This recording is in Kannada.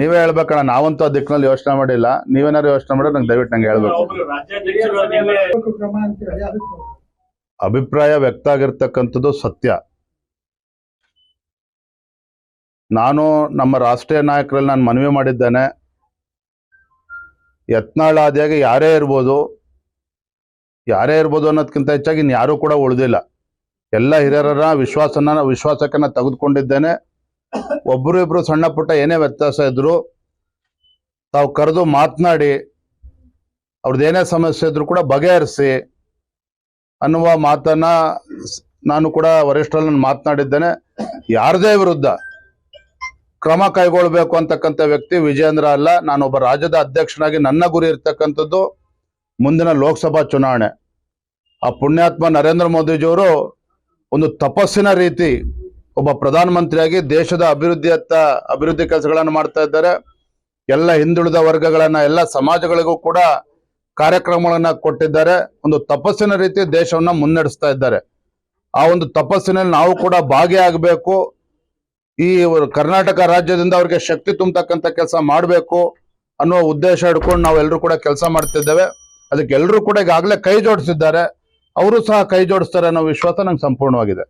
ನೀವೇ ಹೇಳ್ಬೇಕಣ್ಣ, ನಾವಂತೂ ಆ ದಿಕ್ಕಿನಲ್ಲಿ ಯೋಚನೆ ಮಾಡಿಲ್ಲ. ನೀವೇನಾರು ಯೋಚನೆ ಮಾಡಿದ್ರೆ ನಂಗೆ ದಯವಿಟ್ಟು ನಂಗೆ ಹೇಳ್ಬೇಕು. ಅಭಿಪ್ರಾಯ ವ್ಯಕ್ತ ಆಗಿರ್ತಕ್ಕಂಥದ್ದು ಸತ್ಯ. ನಾನು ನಮ್ಮ ರಾಷ್ಟ್ರೀಯ ನಾಯಕರಲ್ಲಿ ನಾನು ಮನವಿ ಮಾಡಿದ್ದೇನೆ. ಯತ್ನಾಳಾದಿಯಾಗಿ ಯಾರೇ ಇರ್ಬೋದು ಯಾರೇ ಇರ್ಬೋದು ಅನ್ನೋದಕ್ಕಿಂತ ಹೆಚ್ಚಾಗಿ ಇನ್ಯಾರೂ ಕೂಡ ಉಳಿದಿಲ್ಲ. ಎಲ್ಲ ಹಿರಿಯರ ವಿಶ್ವಾಸನ ವಿಶ್ವಾಸಕ್ಕೆ ನಾನು ತೆಗೆದುಕೊಂಡಿದ್ದೇನೆ. ಒಬ್ಬರು ಇಬ್ರು ಸಣ್ಣ ಪುಟ್ಟ ಏನೇ ವ್ಯತ್ಯಾಸ ಇದ್ರು ತಾವು ಕರೆದು ಮಾತನಾಡಿ ಅವ್ರದ್ದು ಏನೇ ಸಮಸ್ಯೆ ಇದ್ರು ಕೂಡ ಬಗೆಹರಿಸಿ ಅನ್ನುವ ಮಾತನ್ನ ನಾನು ಕೂಡ ವರಿಷ್ಠರಲ್ಲಿ ಮಾತನಾಡಿದ್ದೇನೆ. ಯಾರದೇ ವಿರುದ್ಧ ಕ್ರಮ ಕೈಗೊಳ್ಬೇಕು ಅಂತಕ್ಕಂಥ ವ್ಯಕ್ತಿ ವಿಜೇಂದ್ರ ಅಲ್ಲ. ನಾನು ಒಬ್ಬ ರಾಜ್ಯದ ಅಧ್ಯಕ್ಷನಾಗಿ ನನ್ನ ಗುರಿ ಇರ್ತಕ್ಕಂಥದ್ದು ಮುಂದಿನ ಲೋಕಸಭಾ ಚುನಾವಣೆ. ಆ ಪುಣ್ಯಾತ್ಮ ನರೇಂದ್ರ ಮೋದಿಜಿಯವರು ಒಂದು ತಪಸ್ಸಿನ ರೀತಿ ಒಬ್ಬ ಪ್ರಧಾನಮಂತ್ರಿಯಾಗಿ ದೇಶದ ಅಭಿವೃದ್ಧಿಯತ್ತ ಅಭಿವೃದ್ಧಿ ಕೆಲಸಗಳನ್ನು ಮಾಡ್ತಾ ಇದ್ದಾರೆ. ಎಲ್ಲ ಹಿಂದುಳಿದ ವರ್ಗಗಳನ್ನ, ಎಲ್ಲ ಸಮಾಜಗಳಿಗೂ ಕೂಡ ಕಾರ್ಯಕ್ರಮಗಳನ್ನ ಕೊಟ್ಟಿದ್ದಾರೆ. ಒಂದು ತಪಸ್ಸಿನ ರೀತಿ ದೇಶವನ್ನ ಮುನ್ನಡೆಸ್ತಾ ಇದ್ದಾರೆ. ಆ ಒಂದು ತಪಸ್ಸಿನಲ್ಲಿ ನಾವು ಕೂಡ ಭಾಗಿಯಾಗಬೇಕು. ಈ ಕರ್ನಾಟಕ ರಾಜ್ಯದಿಂದ ಅವ್ರಿಗೆ ಶಕ್ತಿ ತುಂಬತಕ್ಕಂಥ ಕೆಲಸ ಮಾಡಬೇಕು ಅನ್ನುವ ಉದ್ದೇಶ ಇಟ್ಕೊಂಡು ನಾವು ಎಲ್ಲರೂ ಕೂಡ ಕೆಲಸ ಮಾಡ್ತಿದ್ದೇವೆ ಅದಕ್ಕೆ ಎಲ್ಲರೂ ಕೂಡ ಈಗಾಗಲೇ ಕೈ ಜೋಡಿಸಿದ್ದಾರೆ. ಅವರು ಸಹ ಕೈ ಜೋಡಿಸ್ತಾರೆ ಅನ್ನೋ ವಿಶ್ವಾಸ ನಂಗೆ ಸಂಪೂರ್ಣವಾಗಿದೆ.